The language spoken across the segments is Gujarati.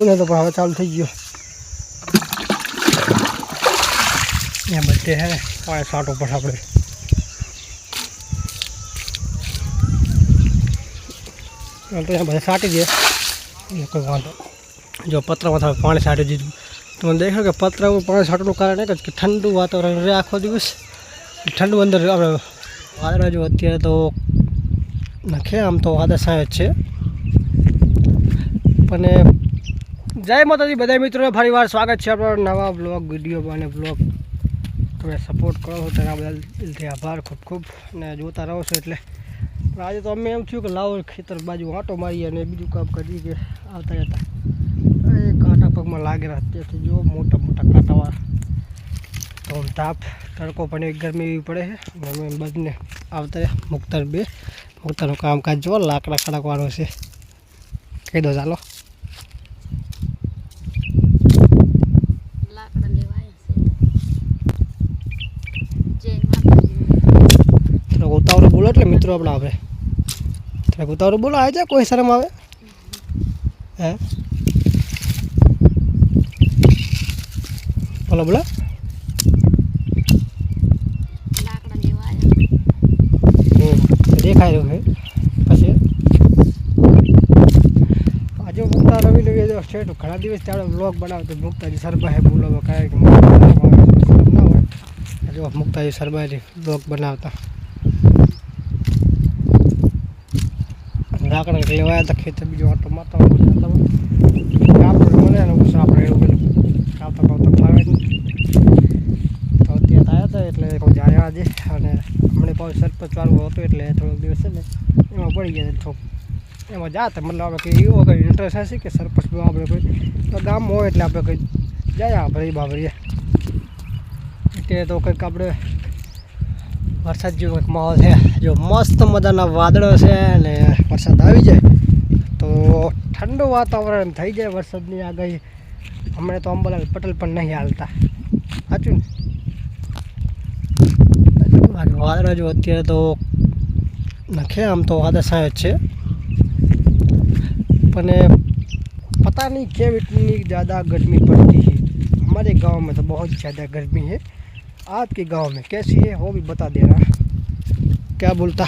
બધો તો હવે ચાલુ થઈ ગયો. એ બધે હે પાણી સાટો પર આપણે. તો બધા સાટી દે એટલે કોઈ વાંધો. જો પત્રમાં તમે પાણી સાટી દીધું. તમે દેખો કે પતરામાં પાણી સાટવાનું કારણ એક જ કે ઠંડુ વાતાવરણ રહે આખો દિવસ. ઠંડુ અંદર આપણે વાદળા જો અત્યારે તો નાખે, આમ તો વાદળ સાંજ છે. પણ જય માતાજી બધા મિત્રોને ફરી વાર સ્વાગત છે આપણા નવા બ્લોગ વીડિયો અને બ્લોગ તમે સપોર્ટ કરો છો તેના બદલ દિલથી આભાર ખૂબ ખૂબ અને જોતા રહો છો એટલે. આજે તો અમે એમ થયું કે લાવો ખેતર બાજુ આંટો મારીએ અને બીજું કામ કરીએ કે આવતા જતા. એ કાંટા પગમાં લાગેલા ત્યાંથી જો મોટા મોટા કાંટાવાળા તો તાપ તડકો પણ એક ગરમી એવી પડે છે. અને અમે બધને આવતા. મુક્તર બે મુક્તરનું કામકાજ જો લાકડા ખડકવાનું છે. કહી દો ચાલો લાકડા લેવા આવ્યા છે જય માતાજી થોડોક ઉતાવળું બોલો એટલે મિત્રો આપણે આવે. ત્યારે ઉતાવળું બોલો આવી જાય કોઈ શરમ આવે? હે? બોલો બોલો. દેખાય રહ્યું છે. પછી? આજે મુક્તા રવિ લઈએ જો સ્ટેટ ઘણા દિવસથી આપણે બ્લોગ બનાવતો મુક્તાજી સરભાઈ બોલો કાંઈ ના હોય. આજે મુક્તાજી સરબાઈ બ્લોગ બનાવતા. લાકડા લેવાયા હતા ખેતર બીજો આટો મારતા આપણે મળે ને પછી આપણે એવું પેલું કાપતા કાપતા ફાવે તો અત્યારે આવ્યા હતા એટલે હું જાય આજે અને હમણાં પાછું સરપંચ વાળું હતું એટલે થોડોક દિવસ ને, એમાં પડી ગયા થોડુંક. એમાં જાતે મતલબ આપણે કંઈ એવો કંઈ ઇન્ટરેસ્ટ હશે કે સરપંચ આપણે કોઈ, તો ગામમાં હોય એટલે આપણે કંઈ જાય આપણે બાબરીએ. અત્યારે તો કંઈક આપણે વરસાદ જેવો કંઈક માહોલ છે જો મસ્ત મજાના વાદળો છે અને વરસાદ આવી જાય તો ઠંડુ વાતાવરણ થઈ જાય વરસાદની આગાહી હમણાં તો અંબાલાલ પટેલ પણ નહીં હાલતા સાચું ને બાકી વાદળા જો અત્યારે તો નખે આમ તો વાદળ સાહેબ છે પણ पता नहीं क्यों इतनी ज़्यादा गर्मी पड़ती है हमारे गांव में तो बहुत ज़्यादा गर्मी है आपके गांव में कैसी है वो भी बता देना क्या बोलता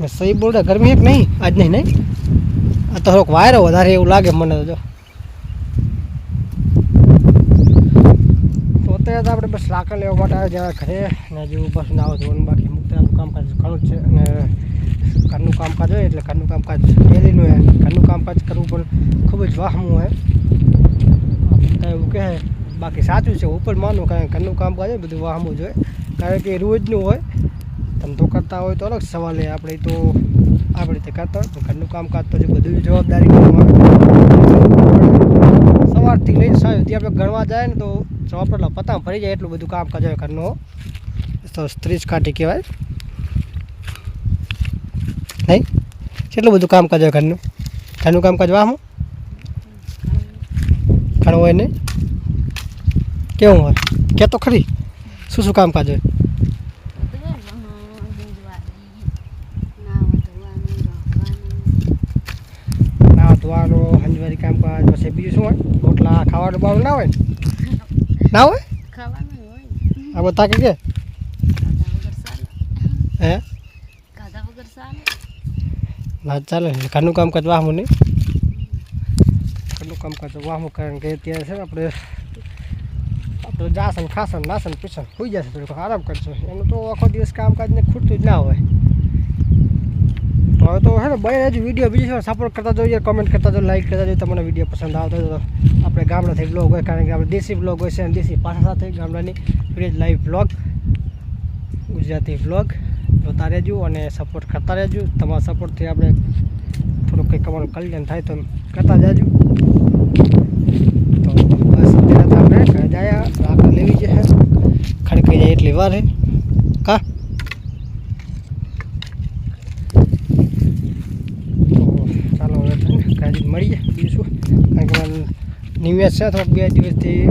मैं सही बोल रहा गर्मी है कि नहीं आज नहीं नहीं આ તો થોડોક વાયરો વધારે એવું લાગે મને તો જો તો અત્યારે તો આપણે બસ લાકડ લેવા માટે આવ્યા જ્યાં ઘરે ને જેવું બસ નાવા ધોવાનું બાકી મુક્તાનું કામકાજ ઘણું જ છે અને ઘરનું કામકાજ હોય એટલે ઘરનું કામકાજ ડેલીનું હોય ઘરનું કામકાજ કરવું પણ ખૂબ જ વાહમું હોય મુક્તા એવું કહે બાકી સાચું છે, ઉપર માનું, કારણ કે ઘરનું કામકાજ હોય, બધું વાહમું જ હોય. કારણ કે રોજનું હોય ધંધો કરતા હોય તો અલગ સવાલ એ આપણે તો આપણે રીતે કરતા હોય તો ઘરનું કામકાજ તો બધું જવાબદારી સવારથી લઈને સાંજ સુધી આપણે ગણવા જાય ને તો જવાબ એટલા પતા ભરી જાય, એટલું બધું કામકાજ હોય ઘરનું તો સ્ત્રીજ કાઢી કહેવાય. નહીં? કેટલું બધું કામકાજ હોય ઘરનું? ઘરનું કામકાજ વાહમાં? ઘણું હોય નહીં? કેવું હોય? કે તો ખરી. શું શું કામકાજ હોય? નાવા ધોવાનું, હંજવારી કામકાજ, પછી બીજું શું હોય? રોટલા, ખાવાનું બાવાનું ના હોય ને? હોય? આ બધા કે હે? ના ચાલે ઘરનું કામકાજ વાહમું નહીં. ઘરનું કામકાજ વાહમું, કારણ કે અત્યારે છે ને આપણે આપણે જાસન, ખાસન નાસન પીસન, હોઈ જશે થોડુંક આરામ કરશે એનું તો આખો દિવસ કામકાજને ખૂટતું જ ના હોય. તો હવે તો હે ને બે હજુ વીડિયો. બીજી સપોર્ટ કરતા જોઈએ કમેન્ટ કરતા જોઈએ લાઈક કરતા જોઈએ તમને વીડિયો પસંદ આવતો હોય તો આપણે ગામડાથી બ્લોગ હોય, કારણ કે આપણે દેશી બ્લોગ હોય છે અને દેશી પાછા સાથે ગામડાની fridge live blog Gujarati blog જોતા રહેજો અને સપોર્ટ કરતા રહેજો. તમારા સપોર્ટથી આપણે થોડુંક કંઈક અમારું કલ્યાણ થાય તો કરતા જજો. તો બસ, અત્યારે આપણે ઘરે જાય લાકડા લેવી છે ખડકાઈ જાય એટલી વાર હે? કા? ચાલો હવે કાજી મળી બીજું કારણ કે નિવેશ છે થોડાક બે દિવસથી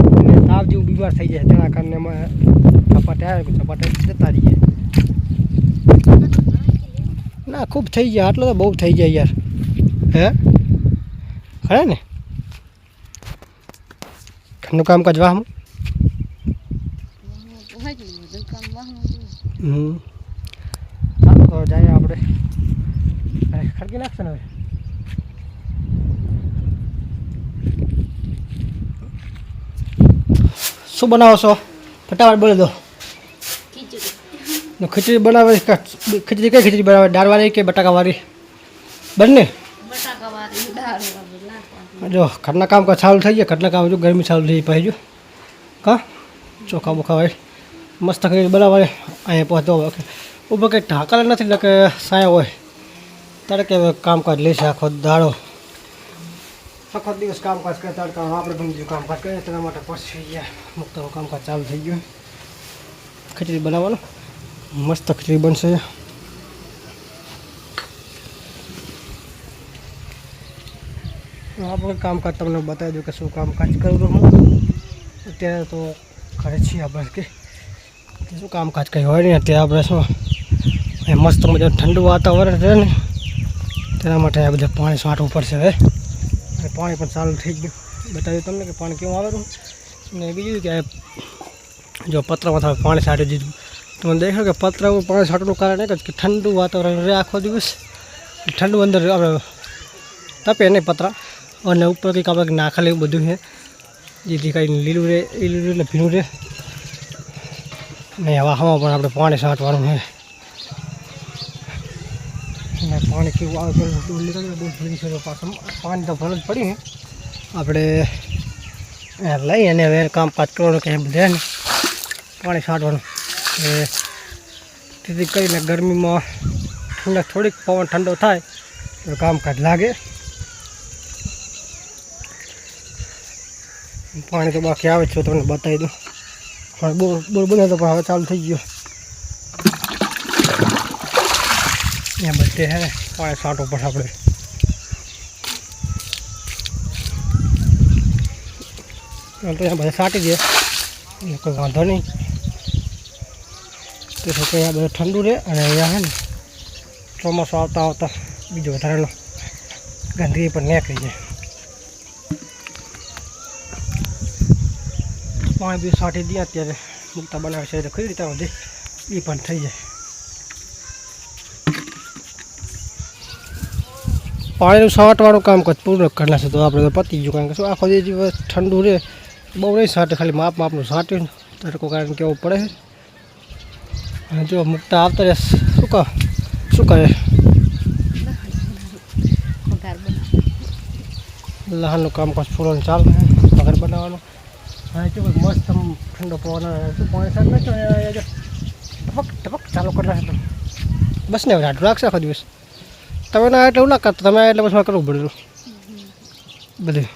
તાવ જેવું બીમાર થઈ જાય તેના કારણે અમે ચપાટે આવે ચપાટે જતા રહીએ. ના ખૂબ થઈ ગયા આટલો તો બહુ થઈ જાય યાર. હે? ખરા ને? ઘરનું કામકાજ વાહમાં તો હોય જ ને, બધું કામ વાહમાં જ હોય. હમ. ચાલો તો જઈએ આપણે. ખડકી નાખશે ને હવે? શું બનાવો છો? ફટાફટ બોલી દો. ખીચડી. બનાવે ખીચડી કઈ ખીચડી બનાવે? દાળવાળી કે બટાકાવાળી? બંને? જો ઘરના કામ કા ચાલુ થઈ ગયા. ઘરના કામ જો ગરમી ચાલુ થઈ પછી જો. કા? ચોખા બોખા હોય. મસ્ત કરી બરાબર અહીંયા પહોંચતો ઉપર કંઈ ઢાકલ નથી, એટલે કે સાયા હોય. ત્યારે કે કામકાજ લેશે આખો દાડો. આખો દિવસ કામકાજ કરે તડકા આપણે પણ બીજું કામકાજ કરીએ, તેના માટે પછી ગયા મુક્ત કામકાજ ચાલુ થઈ ગયું. ખીચડી બનાવવાનું. મસ્ત ખીચડી બનશે. આપણે કામકાજ તમને બતાવી દઉં કે શું કામકાજ કરું હું. અત્યારે તો ઘરે છીએ આપણે કે. શું કામકાજ કંઈ હોય નહીં અત્યારે આપણે શું મસ્ત મજા ઠંડુ વાતાવરણ છે ને, તેના માટે આ બધા પાણી છાંટવું પડશે હવે અને પાણી પણ ચાલુ થઈ ગયું. બતાવ્યું તમને કે પાણી કેવું આવેલું ને બીજું કે જો પત્રમાં થાય પાણી છાંટી દીધું. તમને દેખાય કે પત્ર પાણી છાંટવાનું કારણ એક જ કે ઠંડુ વાતાવરણ રહે આખો દિવસ. ઠંડુ અંદર આપણે તપે નહીં પતરા. અને ઉપર કંઈક આપણે નાખેલું બધું છે. જેથી કંઈ લીલું રહે લીલું રહે એટલે ભીનું રહે. ને હવા પણ આપણે પાણી છાંટવાનું છે. અને પાણી કેવું આવે પાણી તો ભરવું જ પડ્યું આપણે લઈ અને હવે કામકાજ કરવાનું કે બધે ને પાણી છાંટવાનું. એ તેથી કરીને ગરમીમાં ઠંડક થોડીક, પવન ઠંડો થાય તો કામકાજ લાગે. પાણી તો બાકી આવે છે, તમને બતાવી દઉં. પણ બોર બોર બને તો પણ હવે ચાલુ થઈ ગયો. અહીંયા બધે હે ને? પાણી સાટો પડશે આપણે. તો અહીંયા બધા સાટી દે. એટલે કોઈ વાંધો નહીં. તેથી કે અહીંયા બધું ઠંડુ રહે અને અહીંયા છે ને, ચોમાસું આવતા આવતા બીજો વધારેનો ગંદકી પણ નીકળી જાય. પાણી બી સાટી દે અત્યારે મૂકતા બનાવે છે એટલે કઈ રીતે વધે એ પણ થઈ જાય. પાણીનું સાટવાળું કામ કદ પૂર્ણ કરી નાખશે તો આપણે તો પતી ગયું કારણ કે શું આખો દિવસ ઠંડુ રહે બહુ નહીં સાટે ખાલી માપ માપનું છાંટ્યું તડકો કારણ કેવું પડે છે. અને જો મૂકતા આવતા રહે શું કહો? શું કહે બનાવ. લહાનનું કામકાજ પૂરું ચાલે વગર બનાવવાનું. હા જો મસ્ત આમ ઠંડો પવન આવે. શું પાણી સાફ નાખ્યો ને અહીંયા જો ટપક ટપક ચાલુ કરી નાખે તમે બસ ને હવે આટલું રાખશે આખો દિવસ તમે ના એટલે એવું ના કરતા તમે એટલે પછી મારે કરવું પડેલું બધું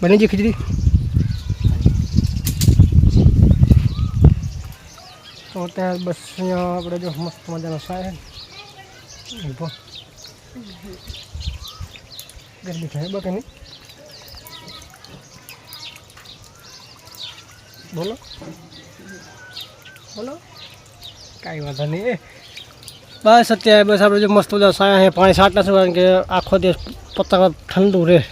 બની ગઈ ખીચડી તો ત્યાં બસ અહીંયા આપણે જો મસ્ત મજાનો સાય છે ને ઊભો ગરમી થાય બાકી બોલો. બોલો. કાંઈ વાંધો નહીં બસ અત્યારે બસ આપણે જે મસ્ત બધા સાયા છે, પાણી સાટલા છે, કારણ કે આખો દિવસ પતંગ ઠંડુ રહે.